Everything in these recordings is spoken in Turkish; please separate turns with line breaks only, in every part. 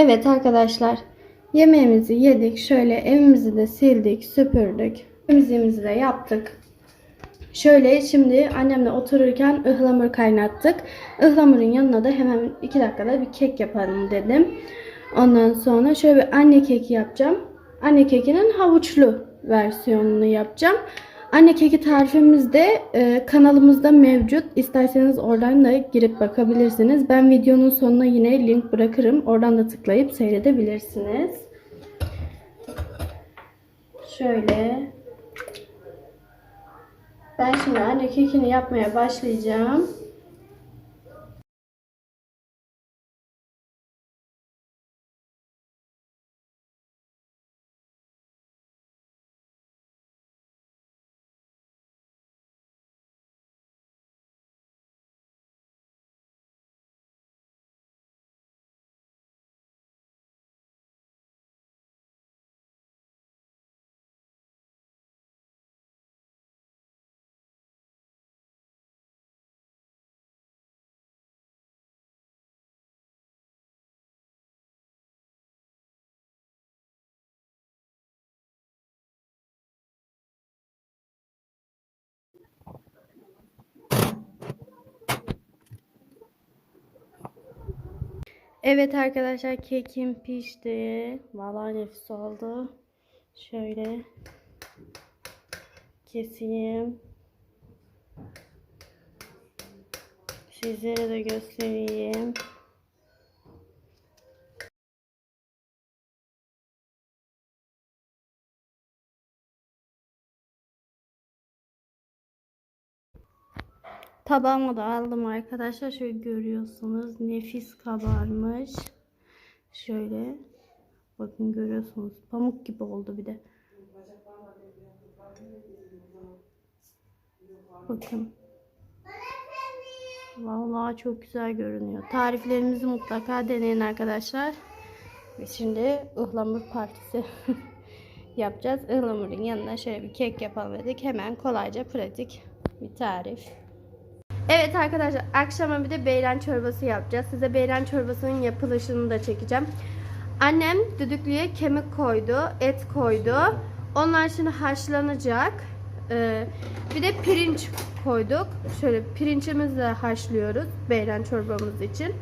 Evet arkadaşlar yemeğimizi yedik. Şöyle evimizi de sildik, süpürdük. Temizliğimizi de yaptık. Şöyle şimdi annemle otururken ıhlamur kaynattık. Ihlamurun yanına da hemen 2 dakikada bir kek yapalım dedim. Ondan sonra şöyle bir anne keki yapacağım. Anne kekinin havuçlu versiyonunu yapacağım. Anne keki tarifimiz de e, kanalımızda mevcut. İsterseniz oradan da girip bakabilirsiniz. Ben videonun sonuna yine link bırakırım. Oradan da tıklayıp seyredebilirsiniz. Şöyle. Ben şimdi anne kekini yapmaya başlayacağım. Evet arkadaşlar kekim pişti. Vallahi nefis oldu. Şöyle keseyim. Sizlere de göstereyim. Tabağıma da aldım arkadaşlar. Şöyle görüyorsunuz. Nefis kabarmış. Şöyle. Bakın görüyorsunuz. Pamuk gibi oldu bir de. Bakın. Vallahi çok güzel görünüyor. Tariflerimizi mutlaka deneyin arkadaşlar. Biz şimdi ıhlamur partisi yapacağız. Ihlamurun yanına şöyle bir kek yapalım dedik. Hemen kolayca pratik bir tarif. Evet arkadaşlar akşama bir de beyran çorbası yapacağız. Size beyran çorbasının yapılışını da çekeceğim. Annem düdüklüye kemik koydu, et koydu. Onlar şimdi haşlanacak. Ee, bir de pirinç koyduk. Şöyle pirinçimizi de haşlıyoruz beyran çorbamız için.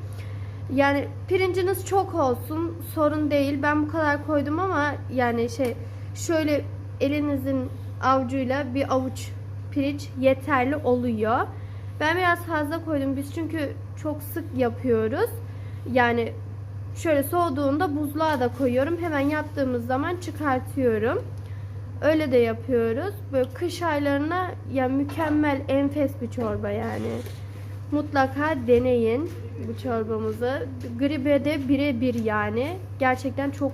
Yani pirinciniz çok olsun sorun değil. Ben bu kadar koydum ama yani şey şöyle elinizin avucuyla bir avuç pirinç yeterli oluyor. Ben biraz fazla koydum. Biz çünkü çok sık yapıyoruz. Yani şöyle soğuduğunda buzluğa da koyuyorum. Hemen yaptığımız zaman çıkartıyorum. Öyle de yapıyoruz. Böyle kış aylarına ya mükemmel enfes bir çorba yani. Mutlaka deneyin bu çorbamızı. Gribe de birebir yani. Gerçekten çok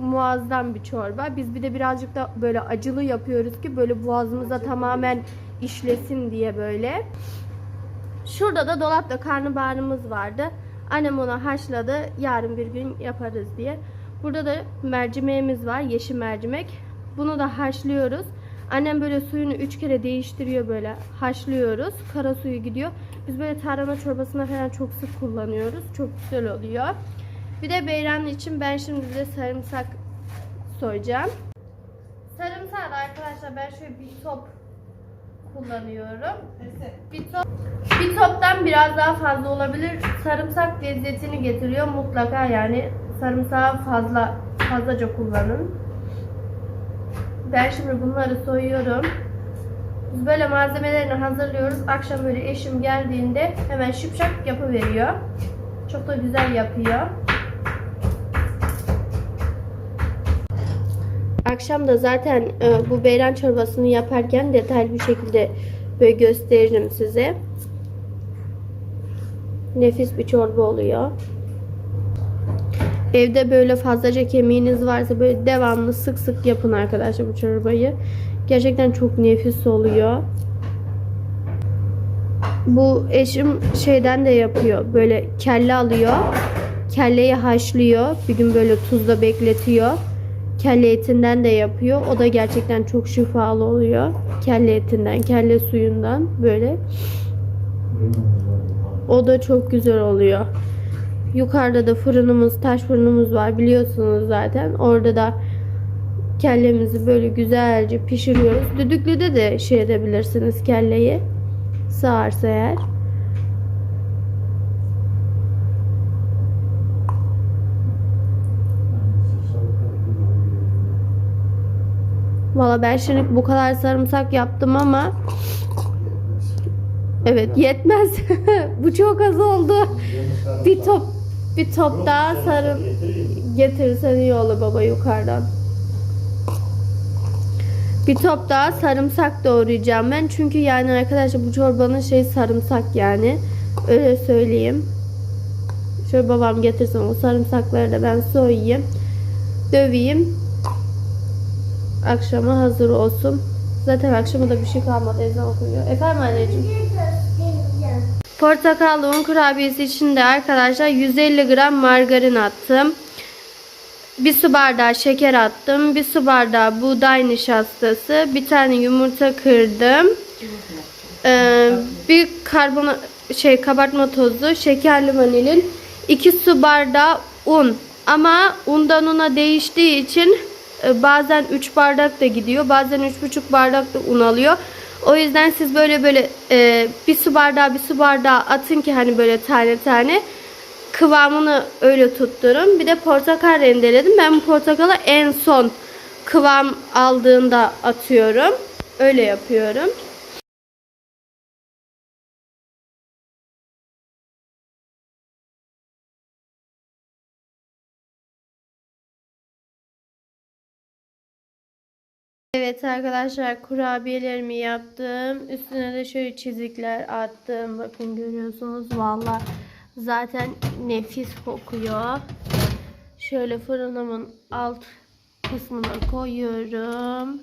muazzam bir çorba. Biz bir de birazcık da böyle acılı yapıyoruz ki böyle boğazımıza tamamen işlesin diye böyle. Şurada da dolapta karnabaharımız vardı. Annem onu haşladı. Yarın bir gün yaparız diye. Burada da mercimeğimiz var. Yeşil mercimek. Bunu da haşlıyoruz. Annem böyle suyunu 3 kere değiştiriyor böyle. Haşlıyoruz. Kara suyu gidiyor. Biz böyle tarhana çorbasına falan çok sık kullanıyoruz. Çok güzel oluyor. Bir de beyran için ben şimdi de sarımsak soyacağım. Sarımsak da arkadaşlar ben şöyle bir top kullanıyorum. Bir top, bir toptan biraz daha fazla olabilir. Sarımsak lezzetini getiriyor mutlaka yani sarımsağı fazla fazlaca kullanın. Ben şimdi bunları soyuyorum. Biz böyle malzemelerini hazırlıyoruz. Akşam böyle eşim geldiğinde hemen şıpşak yapıveriyor. Çok da güzel yapıyor. Akşam da zaten e, bu beyran çorbasını yaparken detaylı bir şekilde böyle gösteririm size. Nefis bir çorba oluyor. Evde böyle fazlaca kemiğiniz varsa böyle devamlı sık sık yapın arkadaşlar bu çorbayı. Gerçekten çok nefis oluyor. Bu eşim şeyden de yapıyor. Böyle kelle alıyor. Kelleyi haşlıyor. Bir gün böyle tuzla bekletiyor. Kelle etinden de yapıyor. O da gerçekten çok şifalı oluyor. Kelle etinden, kelle suyundan böyle. O da çok güzel oluyor. yukarıda da fırınımız, taş fırınımız var biliyorsunuz zaten. Orada da kellemizi böyle güzelce pişiriyoruz. Düdüklüde de şey edebilirsiniz kelleyi. Sağarsa eğer. Valla ben şimdi bu kadar sarımsak yaptım ama evet yetmez. bu çok az oldu. Bir top bir top daha sarım getirirsen iyi olur baba yukarıdan. Bir top daha sarımsak doğrayacağım ben. Çünkü yani arkadaşlar bu çorbanın şey sarımsak yani. Öyle söyleyeyim. Şöyle babam getirsin o sarımsakları da ben soyayım. Döveyim. Akşama hazır olsun. Zaten akşama da bir şey kalmadı. Ezan okuyor. Efendim anneciğim. Portakallı un kurabiyesi için de arkadaşlar 150 gram margarin attım. Bir su bardağı şeker attım. Bir su bardağı buğday nişastası. Bir tane yumurta kırdım. Ee, bir karbon şey kabartma tozu, şekerli vanilin, 2 su bardağı un. Ama undan una değiştiği için bazen 3 bardak da gidiyor. Bazen 3,5 bardak da un alıyor. O yüzden siz böyle böyle e, bir su bardağı bir su bardağı atın ki hani böyle tane tane kıvamını öyle tutturun. Bir de portakal rendeledim. Ben bu portakalı en son kıvam aldığında atıyorum. Öyle yapıyorum. Evet arkadaşlar kurabiyelerimi yaptım. Üstüne de şöyle çizikler attım. Bakın görüyorsunuz valla zaten nefis kokuyor. Şöyle fırınımın alt kısmına koyuyorum.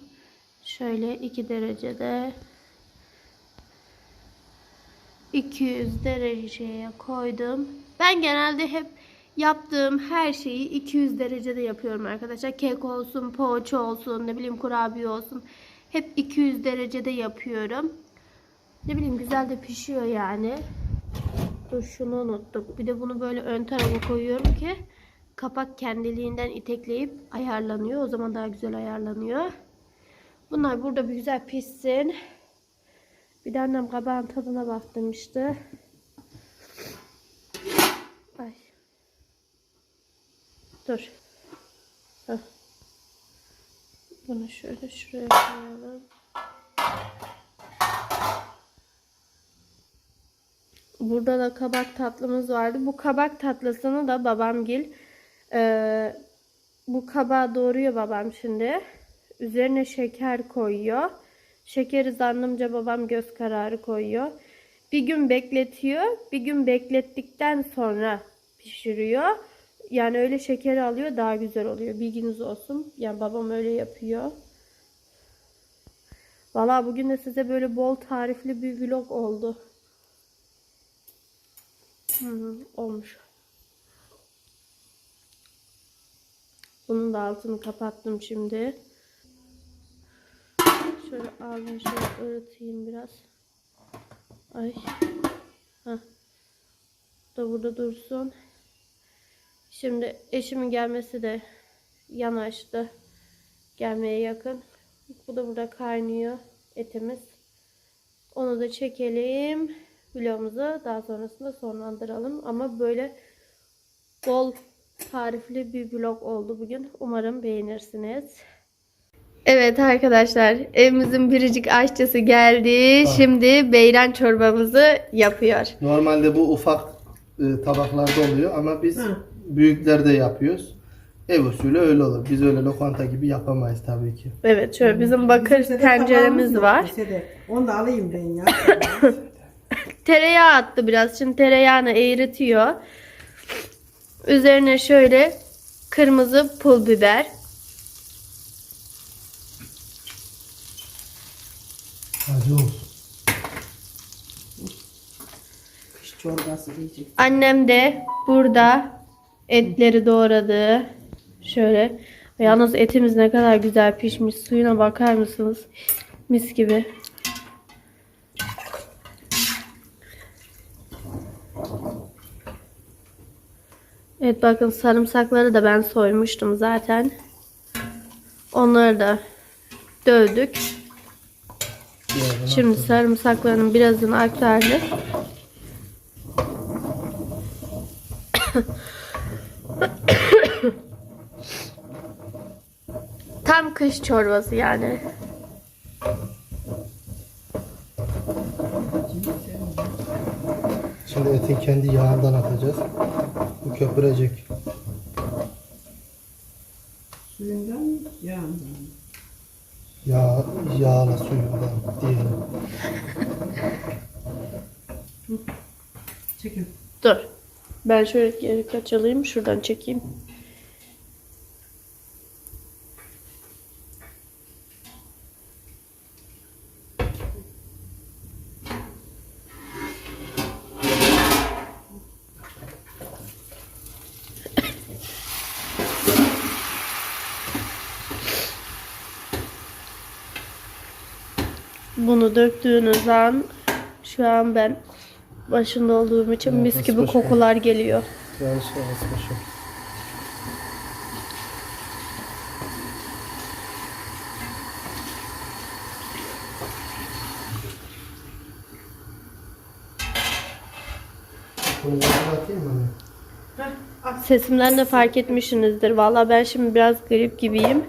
Şöyle 2 derecede 200 dereceye koydum. Ben genelde hep yaptığım her şeyi 200 derecede yapıyorum arkadaşlar. Kek olsun, poğaça olsun, ne bileyim kurabiye olsun. Hep 200 derecede yapıyorum. Ne bileyim güzel de pişiyor yani. Dur şunu unuttuk. Bir de bunu böyle ön tarafa koyuyorum ki kapak kendiliğinden itekleyip ayarlanıyor. O zaman daha güzel ayarlanıyor. Bunlar burada bir güzel pişsin. Bir de annem kabağın tadına baktırmıştı. Ay. Dur. Heh. Bunu şöyle şuraya koyalım. Burada da kabak tatlımız vardı. Bu kabak tatlısını da babamgil e, bu kabağı doğruyor babam şimdi. Üzerine şeker koyuyor. Şekeri zannımca babam göz kararı koyuyor. Bir gün bekletiyor. Bir gün beklettikten sonra pişiriyor. Yani öyle şekeri alıyor daha güzel oluyor. Bilginiz olsun. Yani babam öyle yapıyor. Valla bugün de size böyle bol tarifli bir vlog oldu. Hı, olmuş. Bunun da altını kapattım şimdi. Şöyle ağzını şöyle öğreteyim biraz. Ay. Heh. Da burada dursun. Şimdi eşimin gelmesi de yanaştı. Gelmeye yakın. Bu da burada kaynıyor etimiz. Onu da çekelim. Vlogumuzu daha sonrasında sonlandıralım. Ama böyle bol tarifli bir vlog oldu bugün. Umarım beğenirsiniz. Evet arkadaşlar evimizin biricik aşçısı geldi. Şimdi beyran çorbamızı yapıyor.
Normalde bu ufak e, tabaklarda oluyor ama biz büyüklerde yapıyoruz. Ev usulü öyle olur. Biz öyle lokanta gibi yapamayız tabii ki.
Evet şöyle bizim bakır
Lisede
tenceremiz
tabağımız
var.
yok lisede. Onu da alayım ben ya.
Tereyağı attı biraz. Şimdi tereyağını eğritiyor. Üzerine şöyle kırmızı pul biber.
Acı olsun.
Kış çorbası diyecek.
Annem de burada etleri doğradı. Şöyle. Yalnız etimiz ne kadar güzel pişmiş. Suyuna bakar mısınız? Mis gibi. Evet bakın sarımsakları da ben soymuştum zaten. Onları da dövdük. Şimdi sarımsaklarının birazını aktardık. Tam kış çorbası yani.
Şimdi etin kendi yağından atacağız. Bu köpürecek.
Suyundan? Yağından?
Yağ, yağla suyundan diyelim.
Çekin.
Dur. Ben şöyle geri kaçalayım. Şuradan çekeyim. Bunu döktüğünüz an şu an ben başında olduğum için
Evet,
mis gibi
başka?
kokular geliyor.
Yanlış basmışım.
Sesimden de fark etmişsinizdir. Valla ben şimdi biraz grip gibiyim.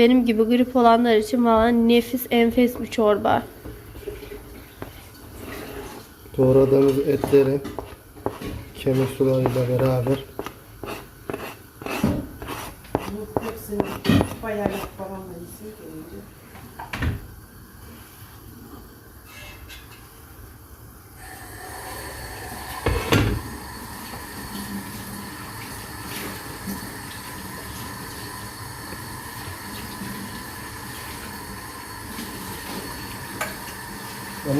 Benim gibi grip olanlar için valla nefis enfes bir çorba.
Doğradığımız etleri kemik sularıyla beraber
bayağı yap babamla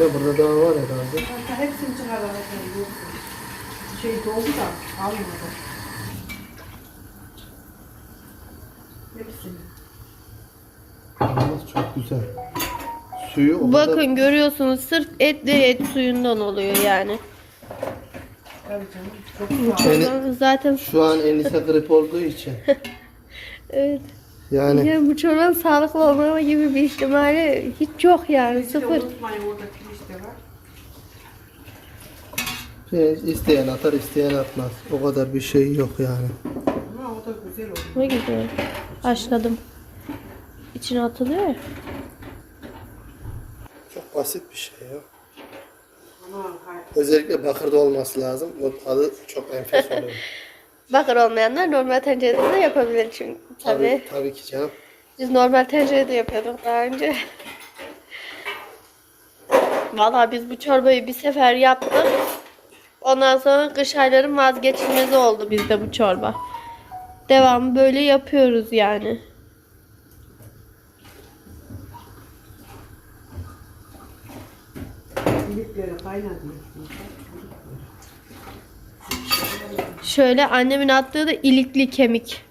Anne burada daha var herhalde.
Hatta hepsini çıkaralım. Şey doldu da almadı. Hepsini.
Yalnız çok güzel. Suyu o
Bakın görüyorsunuz sırf etli et suyundan oluyor yani.
Tabii canım. Çok sağ ol.
Beni-
Zaten
şu an Enise grip olduğu için.
evet.
Yani
Yani bu çorbanın sağlıklı olmama gibi bir ihtimali hiç yok yani
de
sıfır.
unutmayın orada pirinç de var.
pirinç isteyen atar isteyen atmaz. O kadar bir şey yok yani.
Ama o da güzel oluyor.
Ne güzel. Haşladım. İçine atılıyor ya.
Çok basit bir şey ya.
Ama hayır.
Özellikle bakırda olması lazım. O tadı çok enfes oluyor.
Bakır olmayanlar normal tencerede de yapabilir çünkü. Tabii.
tabii, tabii ki canım.
Biz normal tencerede yapıyorduk daha önce. Vallahi biz bu çorbayı bir sefer yaptık. Ondan sonra kış ayların vazgeçilmezi oldu bizde bu çorba. Devamı böyle yapıyoruz yani. Şöyle annemin attığı da ilikli kemik.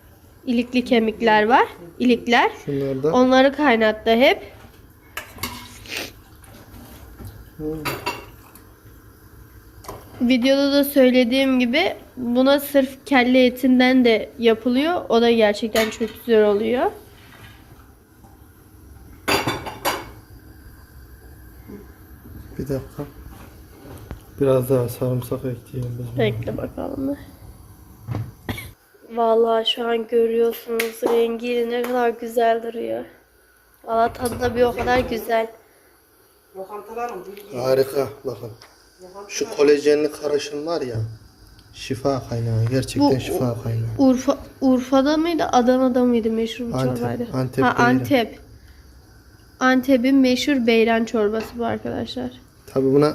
İlikli kemikler var. İlikler.
Şunlar da.
Onları kaynattı hep. Videoda da söylediğim gibi buna sırf kelle etinden de yapılıyor. O da gerçekten çok güzel oluyor.
Bir dakika. Biraz daha sarımsak ekleyelim biz.
Bekle bakalım. Vallahi şu an görüyorsunuz rengi ne kadar güzel duruyor. Valla tadı da bir o kadar güzel.
Lokantaların.
Harika bakın. Şu kolajenli karışım var ya. Şifa kaynağı. Gerçekten
Bu-
şifa kaynağı.
Urfa Urfa'da mıydı, Adana'da mıydı meşhur bu
Antep,
çorbaydı?
Antep
ha,
Beyran.
Antep. Antep'in meşhur beyran çorbası bu arkadaşlar.
Tabi buna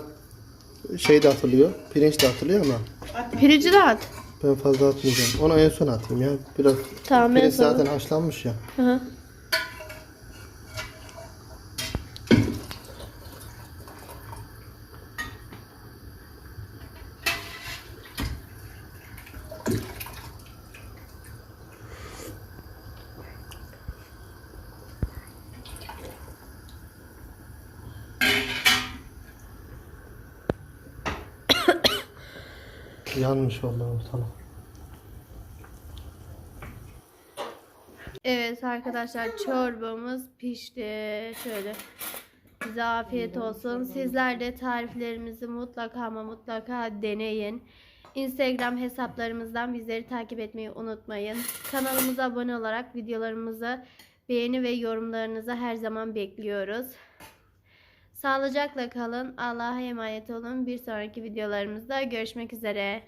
şey de atılıyor. Pirinç de atılıyor ama
Pirinci de at.
ben fazla atmayacağım. Onu en son atayım ya. Biraz
Tamam,
pirinç zaten haşlanmış ya.
Hı hı.
Yanmış vallahi ortalık.
Evet arkadaşlar çorbamız pişti. Şöyle size afiyet olsun. Sizler de tariflerimizi mutlaka ama mutlaka deneyin. Instagram hesaplarımızdan bizleri takip etmeyi unutmayın. Kanalımıza abone olarak videolarımızı beğeni ve yorumlarınızı her zaman bekliyoruz. Sağlıcakla kalın. Allah'a emanet olun. Bir sonraki videolarımızda görüşmek üzere.